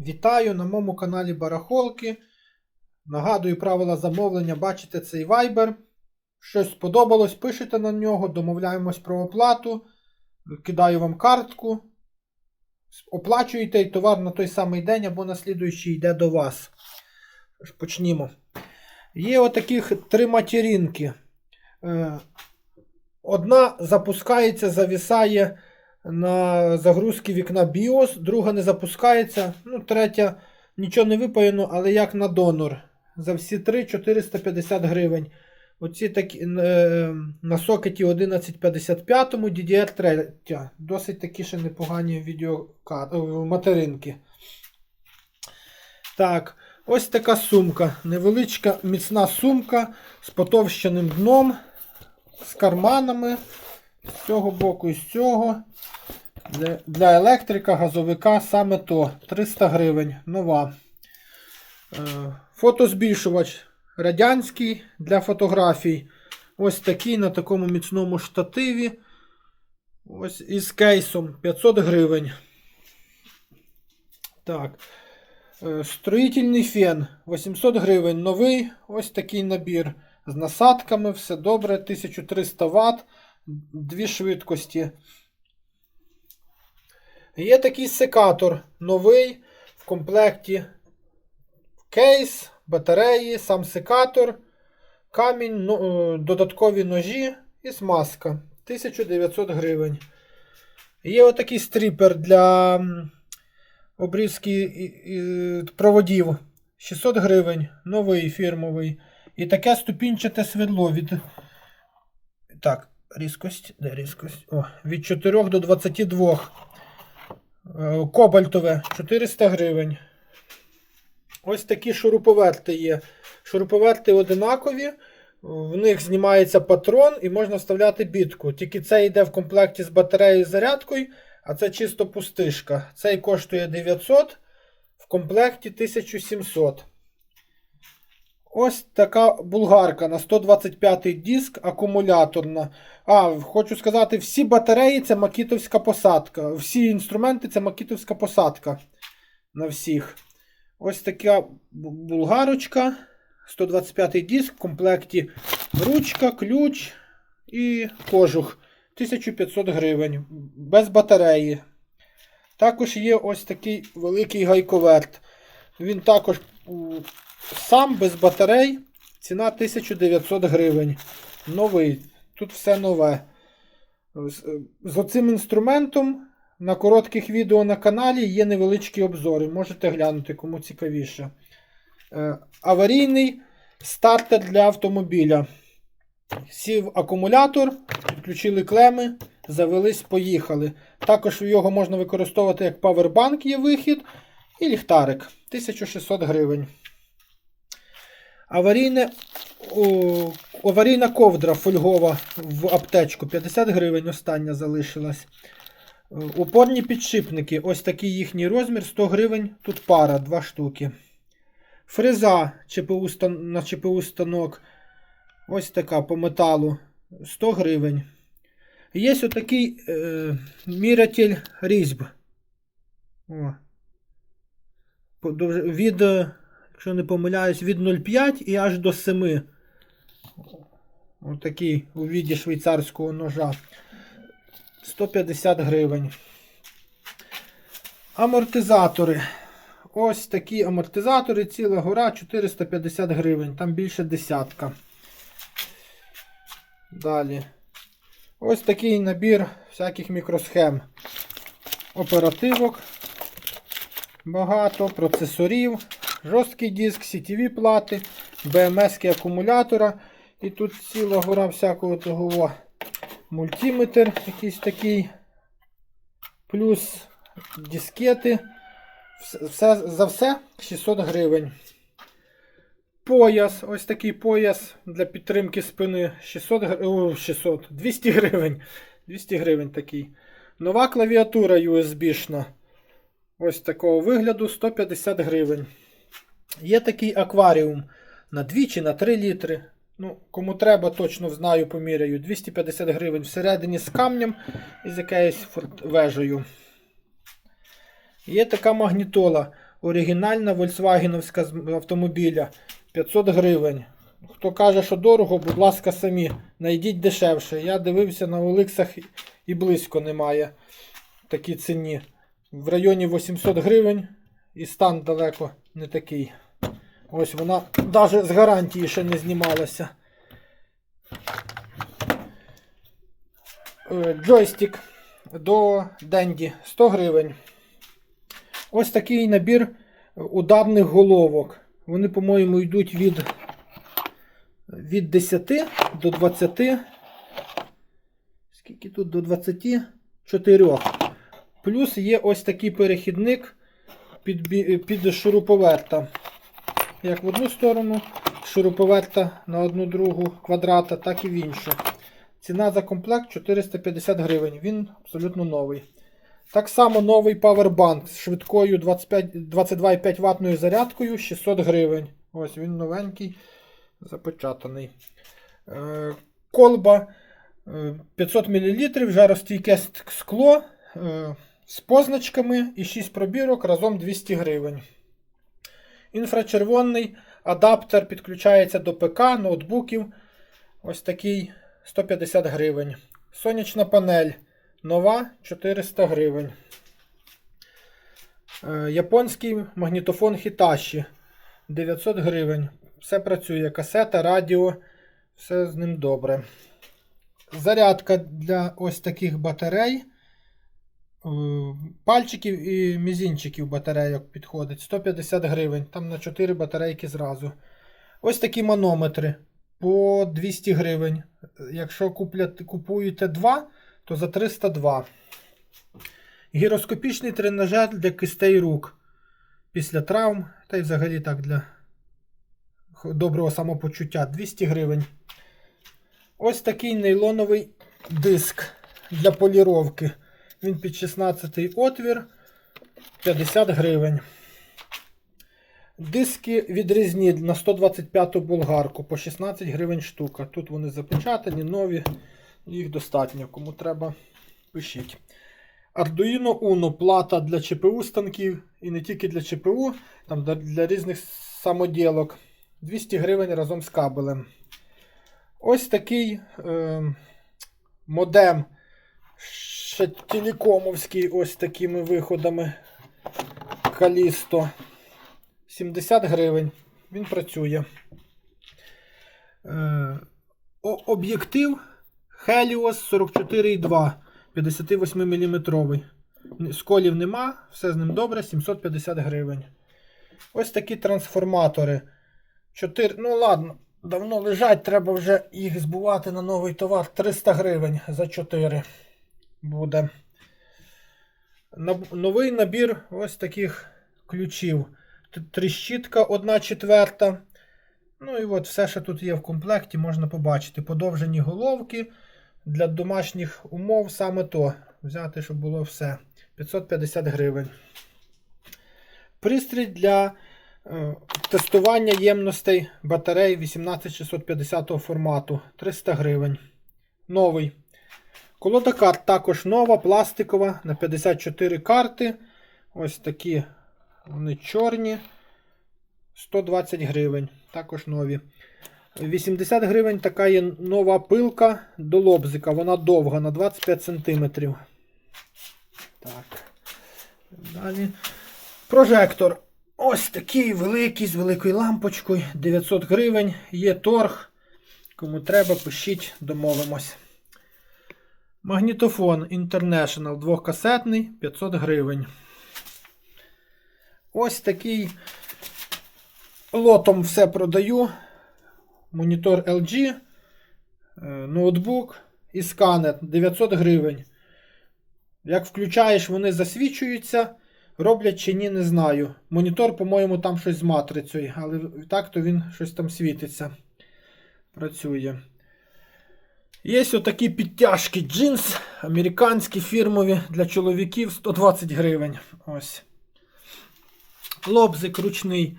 Вітаю на моєму каналі Барахолки. Нагадую правила замовлення. Бачите цей Viber. Щось сподобалось, пишете на нього, домовляємось про оплату. Кидаю вам картку. Оплачуєте і товар на той самий день або на слідуючий йде до вас. Почнімо. Є отаких три материнки. Е, Одна запускається, зависає на загрузки вікна BIOS, друга не запускається, ну, третя нічого не випаяно, але як на донор. За всі три 450 гривень. Оці такі е, на сокеті 1155 DDR3. Досить такі ще непогані відеокар... материнки. Так, ось така сумка. Невеличка міцна сумка з потовщеним дном, з карманами. З цього боку і з цього. Для, електрика, газовика саме то 300 гривень. Нова. Е, фотозбільшувач радянський для фотографій. Ось такий на такому міцному штативі. Ось із кейсом 500 гривень. Так. Е, Строїтельний фен 800 гривень. Новий. Ось такий набір. З насадками, все добре. 1300 Вт. Дві швидкості. Є такий секатор новий в комплекті. Кейс, батареї, сам секатор, камінь, ну, е, додаткові ножі і смазка. 1900 гривень. Є отакий стріпер для обрізки проводів. 600 гривень. Новий фірмовий. І таке ступінчате світло від. Так, різкость. Де різкость? О, від 4 до 22. Е, Кобальтове 400 гривень. Ось такі шуруповерти є. Шуруповерти одинакові. В них знімається патрон і можна вставляти бітку. Тільки це йде в комплекті з батареєю і зарядкою, а це чисто пустишка. Цей коштує 900, в комплекті 1700. Ось така булгарка на 125 диск акумуляторна. А, хочу сказати, всі батареї це макітовська посадка. Всі інструменти це макітовська посадка. На всіх. Ось така булгарочка. 125 диск в комплекті ручка, ключ і кожух. 1500 гривень. Без батареї. Також є ось такий великий гайковерт. Він також сам без батарей. Ціна 1900 гривень. Новий. Тут все нове. З, з оцим інструментом на коротких відео на каналі є невеличкі обзори. Можете глянути, кому цікавіше. Е, аварійний стартер для автомобіля. Сів акумулятор, підключили клеми, завелись, поїхали. Також його можна використовувати як павербанк, є вихід, і ліхтарик 1600 гривень. Аварійне, о, аварійна ковдра фольгова в аптечку 50 гривень. Остання залишилась. Е, Упорні підшипники. Ось такий їхній розмір 100 гривень. Тут пара, два штуки. Фреза ЧПУ, на ЧПУ станок. Ось така по металу. 100 гривень. Є отакий е, мірятель різьб. О. Від, е, якщо не помиляюсь, від 0,5 і аж до 7. Отакий у віді швейцарського ножа. 150 гривень. Амортизатори. Ось такі амортизатори, ціла гора 450 гривень. Там більше десятка. Далі. Ось такий набір всяких мікросхем. Оперативок. Багато, процесорів, жорсткий диск, сітєві плати, BMS акумулятора. І тут ціла гора всякого того. Мультиметр якийсь такий. Плюс дискети. Все, за все 600 гривень. Пояс. Ось такий пояс для підтримки спини 600 о, 600, 200 гривень. 200 гривень такий. Нова клавіатура USB-шна. Ось такого вигляду 150 гривень. Є такий акваріум на 2 чи на 3 літри. Ну, кому треба, точно знаю, поміряю. 250 гривень всередині з камнем і з якоюсь вежею. Є така магнітола. оригінальна з автомобіля 500 гривень. Хто каже, що дорого, будь ласка, самі знайдіть дешевше. Я дивився на Оликсах і близько немає такі ціні. В районі 800 гривень і стан далеко не такий. Ось вона навіть з гарантії ще не знімалася. Е, Джойстик до Денді 100 гривень. Ось такий набір ударних головок. Вони, по-моєму, йдуть від, від 10 до 20. Скільки тут до 24. Плюс є ось такий перехідник під, під шуруповерта. Як в одну сторону шуруповерта на одну другу квадрата, так і в іншу. Ціна за комплект 450 гривень. Він абсолютно новий. Так само новий павербанк з швидкою 22,5 ватною зарядкою 600 гривень. Ось він новенький, запечатаний. Е, колба е, 500 мл, жаростійке ск- скло е, з позначками і 6 пробірок разом 200 гривень. Інфрачервоний адаптер підключається до ПК, ноутбуків. Ось такий 150 гривень. Сонячна панель нова 400 гривень. Е, Японський магнітофон Hitachi 900 гривень. Все працює. Касета, радіо, все з ним добре. Зарядка для ось таких батарей. Е, Пальчиків і мізінчиків батарейок підходить 150 гривень. Там на 4 батарейки зразу. Ось такі манометри по 200 гривень. Якщо купляте, купуєте 2, то за 302. Гіроскопічний тренажер для кистей рук після травм, та й взагалі так для доброго самопочуття 200 гривень. Ось такий нейлоновий диск для поліровки. Він під 16 отвір 50 гривень. Диски відрізні на 125 болгарку по 16 гривень штука. Тут вони запечатані, нові, їх достатньо. Кому треба, пишіть. Arduino Uno плата для ЧПУ станків і не тільки для ЧПУ, там для, для різних самоділок. 200 гривень разом з кабелем. Ось такий е, модем ще телекомовський, ось такими виходами. Калісто. 70 гривень. Він працює. Е, об'єктив Helios 44,2 58 мм. Сколів нема, все з ним добре, 750 гривень. Ось такі трансформатори. 4, ну ладно, давно лежать, треба вже їх збувати на новий товар. 300 гривень за 4 буде. Новий набір ось таких ключів. Тріщітка 1 четверта. Ну і от все, що тут є в комплекті, можна побачити. Подовжені головки для домашніх умов саме то. Взяти, щоб було все. 550 гривень. Пристрій для е, тестування ємностей батарей 18650 формату 300 гривень. Новий. Колода карт також нова, пластикова на 54 карти. Ось такі вони чорні. 120 гривень. Також нові. 80 гривень така є нова пилка до лобзика. Вона довга на 25 см. Так. Далі. Прожектор. Ось такий великий з великою лампочкою. 900 гривень. Є торг. Кому треба, пишіть, домовимось. Магнітофон International двохкасетний 500 гривень. Ось такий лотом все продаю. Монітор LG, е, ноутбук і сканер 900 гривень. Як включаєш, вони засвічуються. Роблять чи ні, не знаю. Монітор, по-моєму, там щось з матрицею, але так то він щось там світиться. Працює. Є отакі підтяжки джинс, американські фірмові для чоловіків 120 гривень. Ось. Лобзик ручний.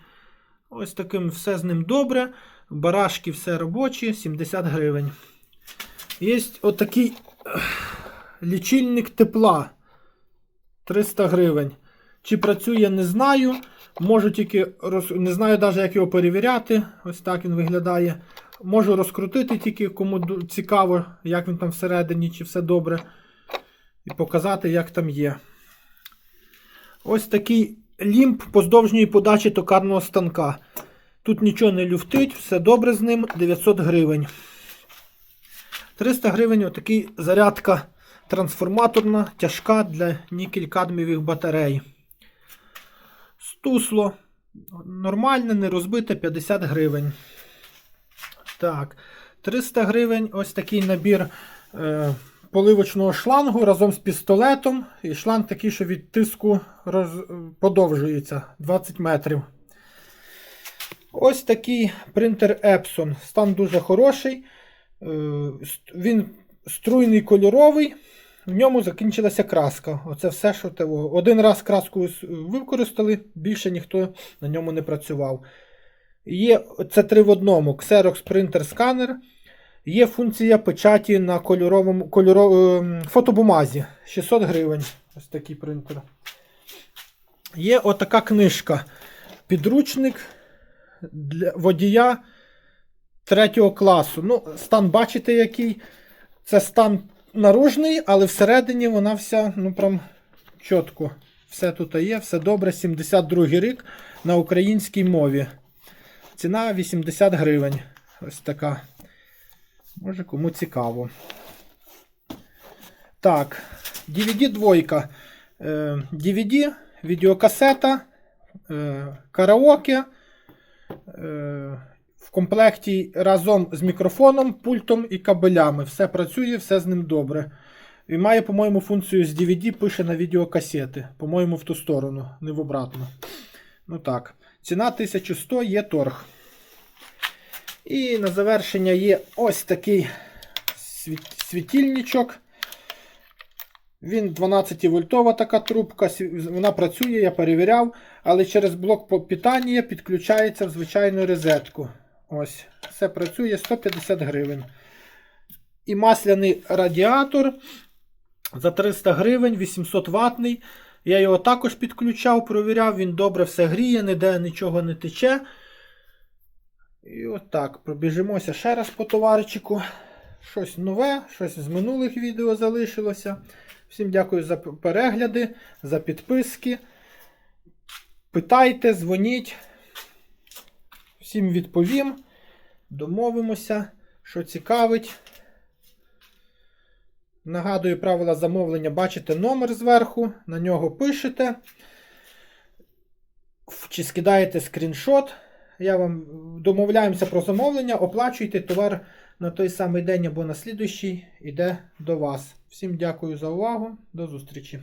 Ось таким все з ним добре. Барашки все робочі, 70 гривень. Є отакий лічильник тепла 300 гривень. Чи працює, не знаю. Можу тільки роз... не знаю навіть, як його перевіряти. Ось так він виглядає. Можу розкрутити тільки кому цікаво, як він там всередині, чи все добре. І показати, як там є. Ось такий лімб поздовжньої подачі токарного станка. Тут нічого не люфтить, все добре з ним. 900 гривень. 300 гривень отакий зарядка трансформаторна, тяжка для нікель-кадмівих батарей. Стусло. Нормальне, не розбите 50 гривень. Так. 300 гривень ось такий набір е, поливочного шлангу разом з пістолетом. І шланг такий, що від тиску роз, подовжується 20 метрів. Ось такий принтер Epson. Стан дуже хороший. Е, Він струйний кольоровий. В ньому закінчилася краска. Оце все, що того. Один раз краску використали, більше ніхто на ньому не працював. Є це три в одному: Xerox принтер сканер. Є функція печаті на кольоровому кольоро, ем, фотобумазі. 600 гривень. Ось такий принтер. Є отака книжка. Підручник для водія третього класу. Ну, стан бачите, який. Це стан наружний, але всередині вона вся, ну прям чітко. Все тут є, все добре. 72 рік на українській мові. Ціна 80 гривень. Ось така. Може кому цікаво. Так, DVD двойка. Е, DVD, відеокасета, е, караоке. Е, в комплекті разом з мікрофоном, пультом і кабелями. Все працює, все з ним добре. І має, по-моєму, функцію з DVD пише на відеокасети. По-моєму, в ту сторону, не в обратну. Ну так. Ціна 1100 є торг. І на завершення є ось такий світильничок. Він 12 вольтова така трубка. Вона працює, я перевіряв, але через блок питання підключається в звичайну розетку. Ось, все працює 150 гривень. І масляний радіатор за 300 гривень, 800 ватний. Я його також підключав, провіряв, він добре все гріє, ніде нічого не тече. І отак, пробіжимося ще раз по товарчику. Щось нове, щось з минулих відео залишилося. Всім дякую за перегляди, за підписки. Питайте, дзвоніть. Всім відповім. Домовимося, що цікавить. Нагадую правила замовлення, бачите номер зверху, на нього пишете. Чи скидаєте скріншот. Я вам домовляємося про замовлення, оплачуйте товар на той самий день або на слідуючий, іде до вас. Всім дякую за увагу. До зустрічі.